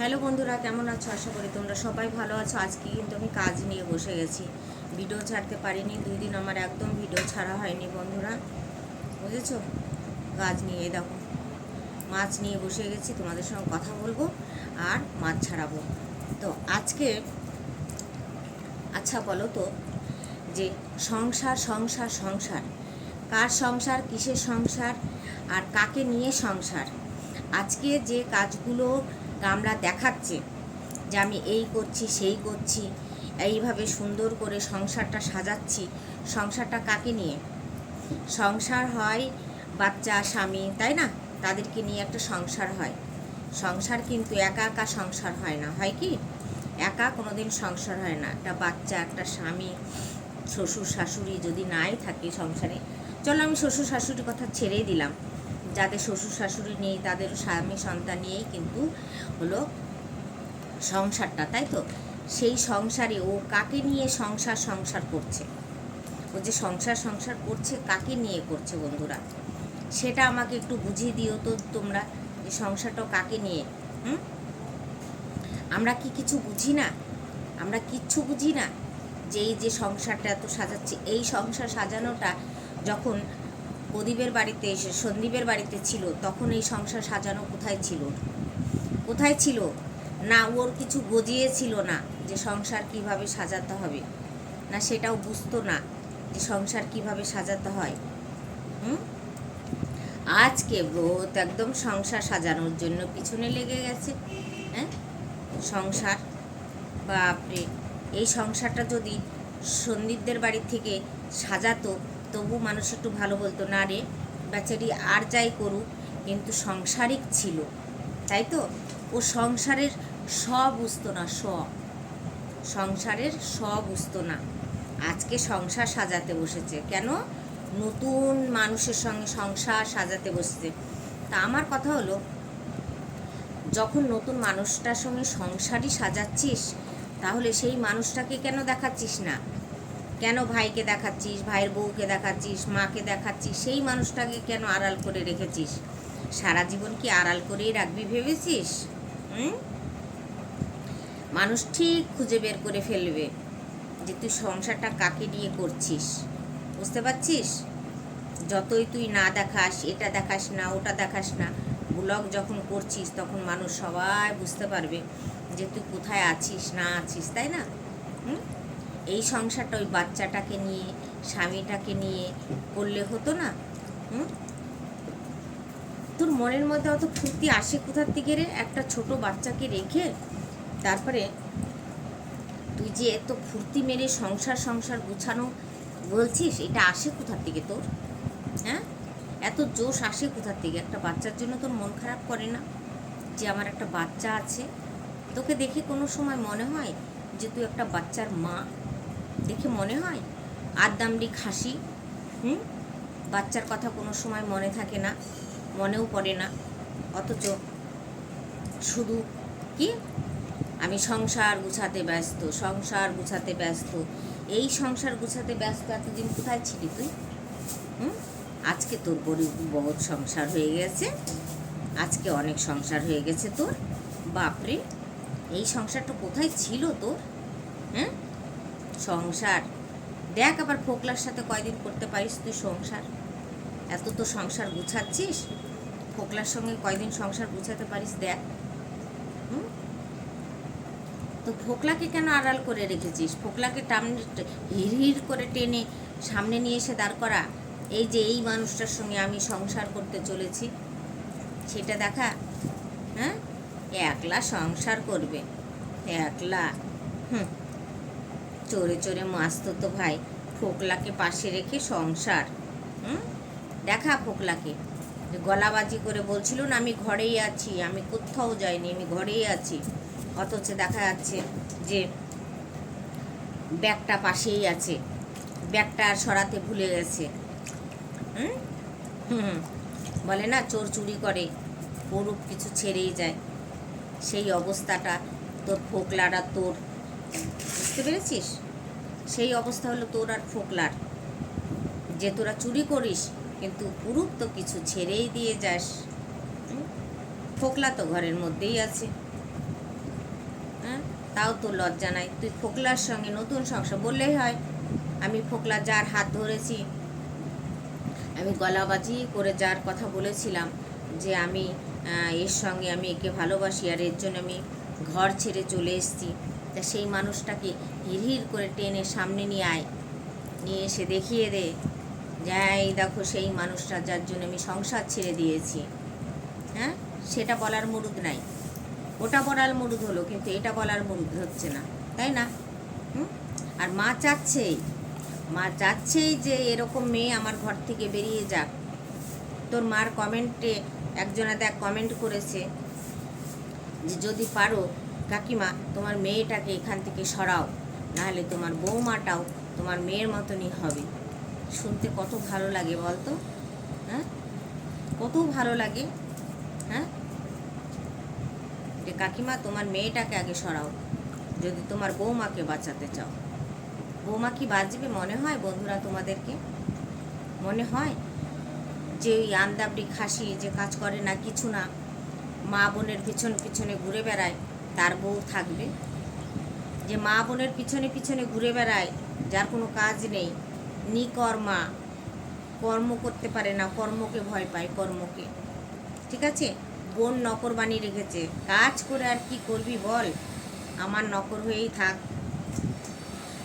Hello বন্ধুরা, কেমন আছো? আশা করি তোমরা সবাই ভালো আছো। আজকে কিন্তু আমি কাজ নিয়ে বসে গেছি। ভিডিও ছাড়তে পারিনি দুই দিন আমার একদম ভিডিও ছাড়া হয়নি বন্ধুরা। বুঝেছ? কাজ নিয়ে দেখো, মাছ নিয়ে বসে গেছি, তোমাদের সঙ্গে কথা বলব আর মাছ ছাড়াবো। তো আজকে আচ্ছা বলো তো, যে সংসার সংসার সংসার, কার সংসার, কিসের সংসার আর কাকে নিয়ে সংসার? আজকে যে কাজগুলো আমরা দেখাচ্ছে যে আমি এই করছি, সেই করছি, এইভাবে সুন্দর করে সংসারটা সাজাচ্ছি। সংসারটা কাকে নিয়ে? সংসার হয় বাচ্চা, স্বামী, তাই না? তাদেরকে নিয়ে একটা সংসার হয়। সংসার কিন্তু একা একা সংসার হয় না, হয় কি? একা কোনো দিন সংসার হয় না। একটা বাচ্চা, একটা স্বামী, শ্বশুর, শাশুড়ি যদি নাই থাকে সংসারে। চলো আমি শ্বশুর শাশুড়ির কথা ছেড়েই দিলাম। যাদের শ্বশুর শাশুড়ি নেই, তাদের স্বামী সন্তান নিয়েই কিন্তু হলো সংসারটা, তাই তো? সেই সংসারে ও কাকে নিয়ে সংসার সংসার করছে? ও যে সংসার সংসার করছে, কাকে নিয়ে করছে বন্ধুরা? সেটা আমাকে একটু বুঝিয়ে দিও তো তোমরা, যে সংসারটা কাকে নিয়ে, হুম? আমরা কি কিছু বুঝি না? আমরা কিচ্ছু বুঝি না? যে এই যে সংসারটা এত সাজাচ্ছে, এই সংসার সাজানোটা যখন প্রদীপের বাড়িতে এসে, সন্দীপের বাড়িতে ছিল, তখন এই সংসার সাজানো কোথায় ছিল? কোথায় ছিল? না, ওর কিছু গজিয়েছিল না যে সংসার কীভাবে সাজাতে হবে। না, সেটাও বুঝতো না যে সংসার কীভাবে সাজাতে হয়। হুম? আজকে ব্রত একদম সংসার সাজানোর জন্য পিছনে লেগে গেছে হ্যাঁ? সংসার, বাপরে! এই সংসারটা যদি সন্দীপদের বাড়ি থেকে সাজাতো তবু মানুষ একটু ভালো বলতো, না রে বেচারি আর যাই করুক, কিন্তু সংসারিক ছিল। তাই তো? ও সংসারের স বুঝতো না স সংসারের স বুঝতো না। আজকে সংসার সাজাতে বসেছে। কেন? নতুন মানুষের সঙ্গে সংসার সাজাতে বসেছে। তা আমার কথা হলো, যখন নতুন মানুষটার সঙ্গে সংসারই সাজাচ্ছিস, তাহলে সেই মানুষটাকে কেন দেখাচ্ছিস না? কেন ভাইকে দেখাচ্ছিস, ভাইয়ের বউকে দেখাচ্ছিস, মাকে দেখাচ্ছিস, সেই মানুষটাকে কেন আড়াল করে রেখেছিস? সারা জীবন কি আড়াল করেই রাখবি ভেবেছিস? হুম? মানুষ ঠিক খুঁজে বের করে ফেলবে যে তুই সংসারটা কাকে নিয়ে করছিস। বুঝতে পারছিস? যতই তুই না দেখাস, এটা দেখাস না, ওটা দেখাস না, ব্লগ যখন করছিস তখন মানুষ সবাই বুঝতে পারবে যে তুই কোথায় আছিস, না আছিস, তাই না? এই সংসারটা ওই বাচ্চাটাকে নিয়ে, স্বামীটাকে নিয়ে করলে হতো না? হুম? তোর মনের মধ্যে অত ফুর্তি আসে কোথার থেকে রে? একটা ছোট বাচ্চাকে রেখে তারপরে তুই যে এত ফুর্তি মেরে সংসার সংসার গুছানো বলছিস, এটা আসে কোথার থেকে তোর? হ্যাঁ? এত জোশ আসে কোথার থেকে একটা বাচ্চার জন্য তোর মন খারাপ করে না? যে আমার একটা বাচ্চা আছে, তোকে দেখে কোনো সময় মনে হয় যে তুই একটা বাচ্চার মা? দেখে মনে হয়? আদামড়ি খাসি, হুম? বাচ্চার কথা কোনো সময় মনে থাকে না, মনেও পড়ে না। অথচ শুধু কি? আমি সংসার গুছাতে ব্যস্ত, সংসার গুছাতে ব্যস্ত। এই সংসার গুছাতে ব্যস্ত এতদিন কোথায় ছিলি তুই? হুম? আজকে তোর গরিব বহুত সংসার হয়ে গেছে। আজকে অনেক সংসার হয়ে গেছে তোর। বাপরে! এই সংসারটা কোথায় ছিল তোর? হ্যাঁ সংসার। দেখ আবার ফোকলার সাথে কয়দিন করতে পারিস তুই সংসার। এত তো সংসার গুছাচ্ছিস। ফোকলার সঙ্গে কয়দিন সংসার গুছাতে পারিস দেখ। তো ফোকলাকে কেন আড়াল করে রেখেছিস? ফোকলাকে টামনে হির হির করে টেনে সামনে নিয়ে এসে দাঁড় করা। এই যে এই মানুষটার সঙ্গে আমি সংসার করতে চলেছি, সেটা দেখা হ্যাঁ? একলা সংসার করবে। একলা। হুম। চোরে চোরে মাস্ত তো ভাই। ফোকলাকে পাশে রেখে সংসার, হুম? দেখা ফোকলাকে। যে গলাবাজি করে বলছিল না, আমি ঘরেই আছি, আমি কোথাও যাইনি, আমি ঘরেই আছি। অথচ দেখা যাচ্ছে যে ব্যাগটা পাশেই আছে। ব্যাগটা সরাতে ভুলে গেছে। হুম? বলে না, চোর চুরি করে পরুপ কিছু ছেড়েই যায়। সেই অবস্থাটা তোর ফোকলার তোর বুঝতে পেরেছিস? সেই অবস্থা হলো তোর আর ফোকলার। যে তোরা চুরি করিস, কিন্তু পুরুপ তো কিছু ছেড়েই দিয়ে যাস। ফোকলা তো ঘরের মধ্যেই আছে। হ্যাঁ তাও তো লজ্জা নাই। তুই ফোকলার সঙ্গে নতুন সংসার বললেই হয়। আমি ফোকলা যার হাত ধরেছি, আমি গলাবাজি করে যার কথা বলেছিলাম যে আমি এর সঙ্গে আমি একে ভালোবাসি আর এর জন্য আমি ঘর ছেড়ে চলে এসেছি। তা সেই মানুষটাকে হিড়হিড় করে টেনে সামনে নিয়ে আয়। নিয়ে এসে দেখিয়ে দে যাই দেখো সেই মানুষটা যার জন্য আমি সংসার ছেড়ে দিয়েছি। হ্যাঁ? সেটা বলার মুরুদ নাই। ওটা বলার মুরুদ হলো, কিন্তু এটা বলার মুরুদ হচ্ছে না, তাই না? আর মা চাচ্ছেই মা চাচ্ছেই যে এরকম মেয়ে আমার ঘর থেকে বেরিয়ে যাক। তোর মার কমেন্টে একজনা দেখ কমেন্ট করেছে, যে যদি পারো কাকিমা, তোমার মেয়েটাকে এখান থেকে সরাও, নাহলে তোমার বৌমাটাও তোমার মেয়ের মতনই হবে। শুনতে কত ভালো লাগে বলতো? হ্যাঁ? কত ভালো লাগে? হ্যাঁ? যে কাকিমা, তোমার মেয়েটাকে আগে সরাও, যদি তোমার বৌমাকে বাঁচাতে চাও। বৌমা কি বাঁচবে মনে হয় বন্ধুরা তোমাদেরকে? মনে হয়? যে ওই আন্দাবড়ি খাসি যে কাজ করে না কিছু না, মা বোনের পিছন পিছনে ঘুরে বেড়ায় তার বউ থাকবে। যে মা বোনের পিছনে পিছনে ঘুরে বেড়ায়, যার কোনো কাজ নেই, নিকর্মা, কর্ম করতে পারে না, কর্মকে ভয় পায়, কর্মকে। ঠিক আছে? বোন নকর বানিয়ে রেখেছে। কাজ করে আর কি করবি বল? আমার নকর হয়েই থাক।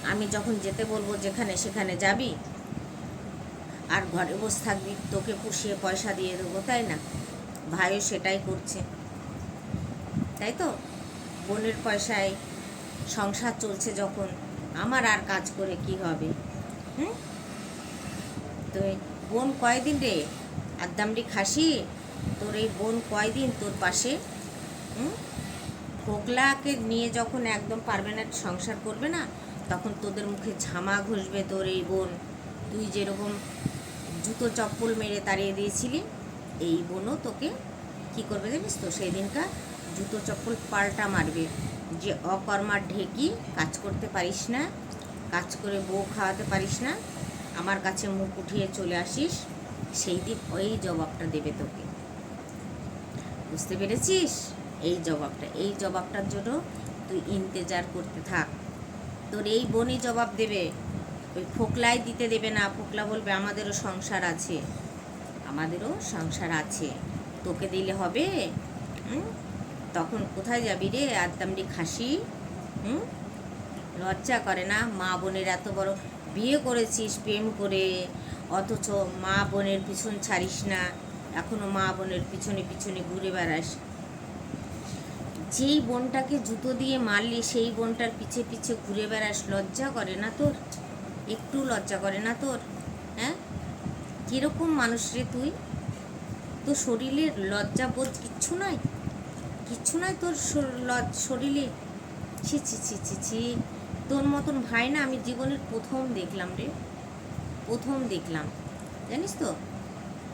আমি যখন যেতে বলব যেখানে সেখানে যাবি। আর ঘরে বসে থাকবি, তোকে পুষিয়ে পয়সা দিয়ে দেবো, তাই না? ভাইও সেটাই করছে। তাই তো? বোনের পয়সায় সংসার চলছে যখন, আমার আর কাজ করে কি হবে? হুম? তো বোন কয়দিন রে? আদামরি খাসি? তোর এই বোন কয়দিন তোর পাশে? হুম? ফোকলাকে নিয়ে যখন একদম পারবে না সংসার করবে না, তখন তোদের মুখে ঝামা ঘষবে তোর এই বোন। তুই যেরকম জুতো চপ্পল মেরে তাড়িয়ে দিয়েছিলি, এই বোনও তোকে কি করবে জানিস তো? সেই দিনকার জুতো চপ্পল পাল্টা মারবে। যে অকর্মার ঢেকি, কাজ করতে পারিস না, কাজ করে বউ খাওয়াতে পারিস না, আমার কাছে মুখ উঠিয়ে চলে আসিস, সেই দিন ওই জবাবটা দেবে তোকে। বুঝতে পেরেছিস? এই জবাবটা, এই জবাবটার জন্য তুই ইন্তেজার করতে থাক। তোর এই বোনই জবাব দেবে। ওই ফোকলাই দিতে দেবে না, ফোকলা বলবে আমাদেরও সংসার আছে। আমাদেরও সংসার আছে। তোকে দিলে হবে? হুম? তখন কোথায় যাবি রে? আদামডি খাসি? হুম? লজ্জা করে না? মা বোনের এত বড় বিয়ে করেছিস প্রেম করে। অথচ মা বোনের পিছন ছাড়িস না। এখনও মা বোনের পিছনে পিছনে ঘুরে বেড়াস। যেই বোনটাকে জুতো দিয়ে মারলি, সেই বোনটার পিছে পিছে ঘুরে বেড়াস। লজ্জা করে না তোর? একটু লজ্জা করে না তোর? হ্যাঁ? কীরকম মানুষ রে তুই? তো শরীরের লজ্জা বোধ কিচ্ছু নয় কিচ্ছু নয় তোর শরীরে। ছি ছি ছি ছি ছি। তোর মতন ভাই না আমি জীবনের প্রথম দেখলাম রে। প্রথম দেখলাম। জানিস তো?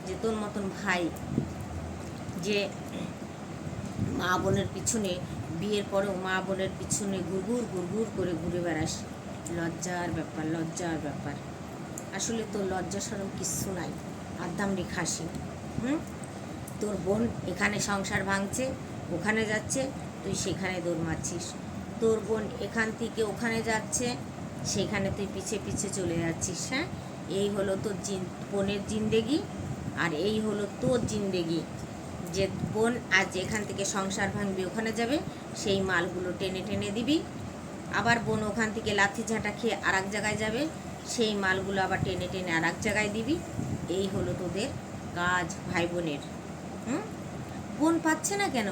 যে তোর মতন ভাই যে মা বোনের পিছনে, বিয়ের পরেও মা বোনের পিছনে গুড়গুড় গুড়গুড় করে ঘুরে বেড়াস। লজ্জার ব্যাপার লজ্জার ব্যাপার। আসলে তোর লজ্জা সরম কিচ্ছু নাই। আদামরি খাসি হুম? তোর বোন এখানে সংসার ভাঙছে ওখানে যাচ্ছে, তুই সেখানে দৌড় মারছিস। তোর বোন এখান থেকে ওখানে যাচ্ছে, সেখানে তুই পিছে পিছে চলে যাচ্ছিস হ্যাঁ? এই হলো তোর জিন, বোনের জিন্দেগি, আর এই হলো তোর জিন্দেগি। যে বোন আজ এখান থেকে সংসার ভাঙবি, ওখানে যাবে, সেই মালগুলো টেনে টেনে দিবি। আবার বোন ওখান থেকে লাথি ঝাঁটা খেয়ে আর জায়গায় যাবে, সেই মালগুলো আবার টেনে টেনে আর জায়গায় দিবি। এই হলো তোদের কাজ ভাই বোনের, হুম? বোন পাচ্ছে না কেন?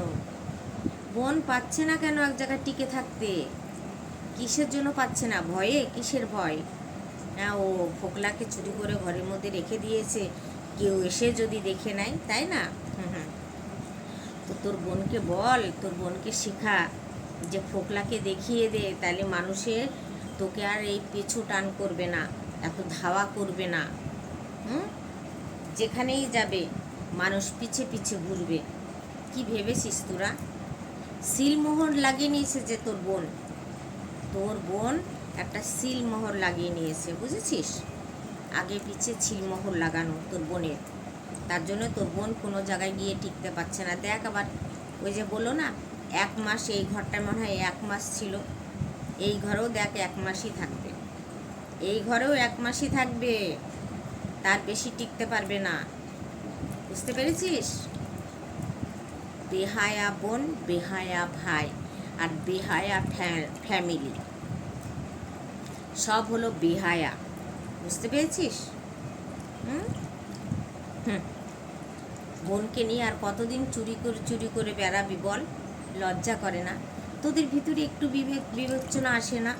বোন পাচ্ছে না কেন এক জায়গায় টিকে থাকতে? কিসের জন্য পাচ্ছে না? ভয়ে? কিসের ভয়? হ্যাঁ ও ফোকলাকে চুরি করে ঘরের মধ্যে রেখে দিয়েছে। কেউ এসে যদি দেখে নেয়, তাই না? তো তোর বোনকে বল, তোর বোনকে শেখা। যে ফোকলাকে দেখিয়ে দে, তাহলে মানুষের তোকে আর এই পিছু টান করবে না, এত ধাওয়া করবে না। হুম? যেখানেই যাবে, মানুষ পিছে পিছে ঘুরবে। কি ভেবেছিস তোরা? সিলমোহর লাগিয়ে নিয়েছে যে তোর বোন। তোর বোন একটা সিলমোহর লাগিয়ে নিয়েছে, বুঝেছিস? আগে পিছে ছিলমোহর লাগানো তোর বোনের। তার জন্য তোর বোন কোনো জায়গায় গিয়ে টিকতে পারছে না। দেখ আবার, ওই যে বলল না, এক মাস এই ঘরটা মনে হয় এক মাস ছিল। এই ঘরেও দেখ এক মাসই থাকবে। এই ঘরেও এক মাসই থাকবে। তার বেশি টিকতে পারবে না। বুঝতে পেরেছিস? বেহায়া বোন, বেহায়া ভাই আর বেহায়া ফ্যামিলি। সব হলো বেহায়া। বুঝতে পেরেছিস? হুম? হুম। বোনকে নিয়ে আর কতদিন চুরি করে চুরি করে বেড়াবি বল? লজ্জা করে না। তোদের ভিতরে একটু বিবেক বিবেচনা আসে না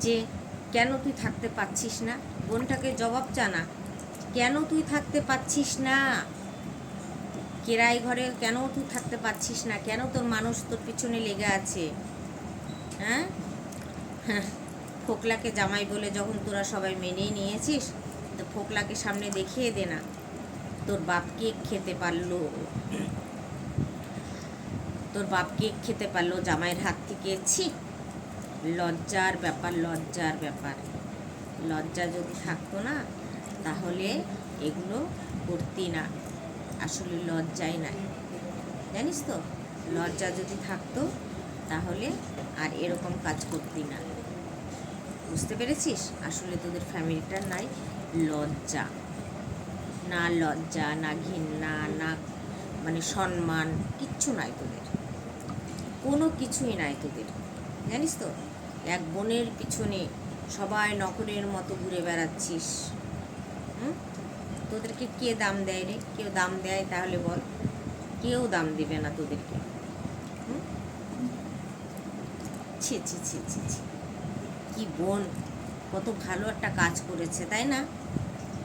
যে কেন তুই থাকতে পারছিস না? বোনটাকে জবাব জানা। কেন তুই থাকতে পারছিস না? কেরাই ঘরে কেন তুই থাকতে পারছিস না? কেন তোর মানুষ তোর পিছনে লেগে আছে? হ্যাঁ? হ্যাঁ ফোকলাকে জামাই বলে যখন তোরা সবাই মেনেই নিয়েছিস, তো ফোকলাকে সামনে দেখিয়ে দে না। তোর বাপ কেক খেতে পারল? তোর বাপ কেক খেতে পারল জামাইয়ের হাত থেকে? ছি! লজ্জার ব্যাপার লজ্জার ব্যাপার। লজ্জা যদি থাকতো না, তাহলে এগুলো করতি না। আসলে লজ্জাই নাই। জানিস তো, লজ্জা যদি থাকতো, তাহলে আর এরকম কাজ করতি না। বুঝতে পেরেছিস? আসলে তোদের ফ্যামিলিটার নাই লজ্জা। না লজ্জা, না ঘৃণা, না মানে সম্মান, কিচ্ছু নাই তোদের। কোনো কিছুই নাই তোদের। জানিস তো, এক বোনের পিছনে সবাই নকরের মতো ঘুরে বেড়াচ্ছিস। তোদেরকে কে দাম দেয় রে কেউ দাম দেয়, তাহলে বল। কেউ দাম দিবে না তোদেরকে। ছি ছি ছি ছি ছি। কি বোন, কত ভালো একটা কাজ করেছে, তাই না?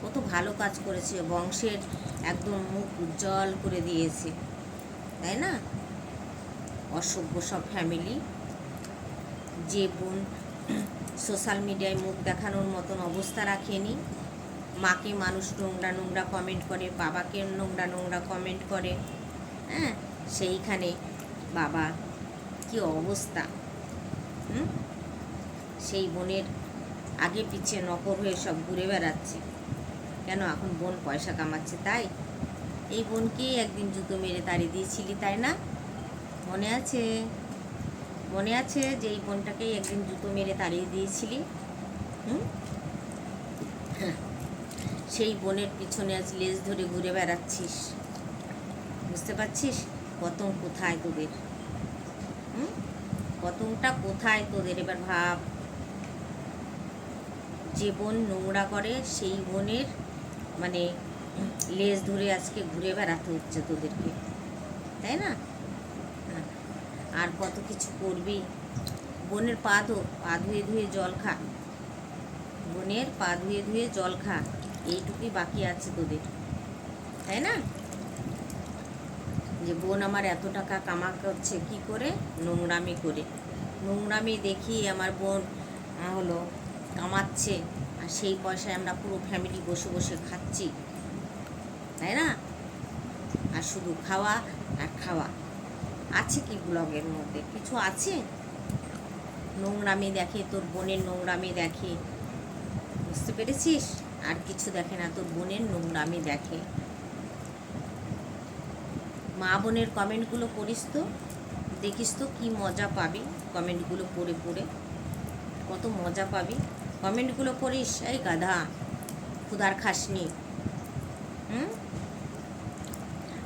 কত ভালো কাজ করেছে, বংশের একদম মুখ উজ্জ্বল করে দিয়েছে, তাই না? অসভ্য সব ফ্যামিলি যে বোন সোশ্যাল মিডিয়ায় মুখ দেখানোর মতন অবস্থা রাখেনি। মাকে মানুষ নোংরা নোংরা কমেন্ট করে, বাবাকে নোংরা নোংরা কমেন্ট করে হ্যাঁ? সেইখানে বাবা কি অবস্থা? হুম? সেই বোনের আগে পিছিয়ে নকর হয়ে সব ঘুরে বেড়াচ্ছে। কেন এখন বোন পয়সা কামাচ্ছে তাই? এই বোনকেই একদিন জুতো মেরে তাড়িয়ে দিয়েছিলি, তাই না? মনে আছে? মনে আছে যে এই বোনটাকেই একদিন জুতো মেরে তাড়িয়ে দিয়েছিলি? হুম। সেই বোনের পিছনে আজ লেজ ধরে ঘুরে বেড়াচ্ছিস। বুঝতে পারছিস? পতং কোথায় তোদের? হুম? পতংটা কোথায় তোদের? এবার ভাব। যে বোন নোংরা করে, সেই বোনের মানে লেজ ধরে আজকে ঘুরে বেড়াতে হচ্ছে তোদেরকে। তাই না? হ্যাঁ। আর কত কিছু করবি? বোনের পা ধো, পা ধুয়ে ধুয়ে জল খা। বোনের পা ধুয়ে ধুয়ে জল খা। এইটুকুই বাকি আছে তোদের। তাই না? যে বোন আমার এত টাকা কামা করছে কি করে? নোংরামি করে। নোংরামি দেখি আমার বোন হলো কামাচ্ছে, আর সেই পয়সায় আমরা পুরো ফ্যামিলি বসে বসে খাচ্ছি। তাই না? আর শুধু খাওয়া আর খাওয়া। আছে কি ব্লগের মধ্যে? কিছু আছে? নোংরামি দেখে, তোর বোনের নোংরামি দেখে। বুঝতে পেরেছিস? আর কিছু দেখে না, তোর বোনের নোংরামি দেখে। মা বোনের কমেন্টগুলো পড়িস তো, দেখিস তো কী মজা পাবি কমেন্টগুলো পড়ে পড়ে। কত মজা পাবি। কমেন্টগুলো পড়িস, এই গাধা ক্ষুদার খাসনি। হুম?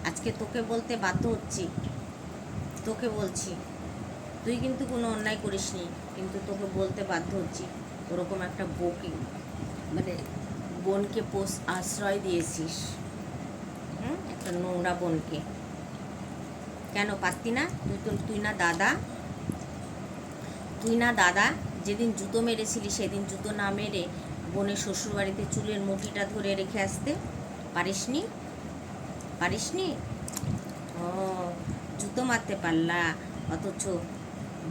আজকে তোকে বলতে বাধ্য হচ্ছি। তোকে বলছি। তুই কিন্তু কোনো অন্যায় করিসনি, কিন্তু তোকে বলতে বাধ্য হচ্ছি। ওরকম একটা বউকে মানে বোনকে পোষ, আশ্রয় দিয়েছিস। হুম? একটা নোংরা বোনকে। কেন পারতি না? তুই তো, তুই না দাদা। তুই না দাদা, যেদিন জুতো মেরেছিলি সেদিন জুতো না মেরে বোনের শ্বশুরবাড়িতে চুলের মুঠিটা ধরে রেখে আসতে পারিসনি? পারিসনি? ও, জুতো মারতে পারলা, অথচ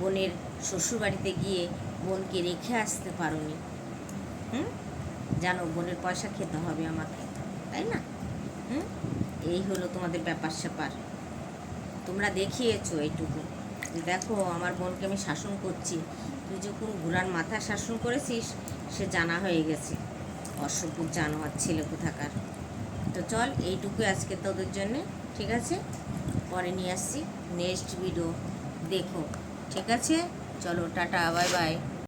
বোনের শ্বশুরবাড়িতে গিয়ে বোনকে রেখে আসতে পারোনি। হুম? জানো, বোনের পয়সা খেতে হবে আমাকে, তাই না? হুম? এই হলো তোমাদের ব্যাপার স্যাপার। তোমরা দেখিয়েছো এইটুকু। দেখো, আমার বোনকে আমি শাসন করছি। তুই যখন ঘোড়ার মাথা শাসন করেছিস, সে জানা হয়ে গেছে। অসভ্য জানোয়ার ছেলে কোথাকার। তো চল, এইটুকু আজকে তোদের জন্যে, ঠিক আছে? পরে নিয়ে আসছি। নেক্সট ভিডিও দেখো, ঠিক আছে? চলো, টাটা বাই বাই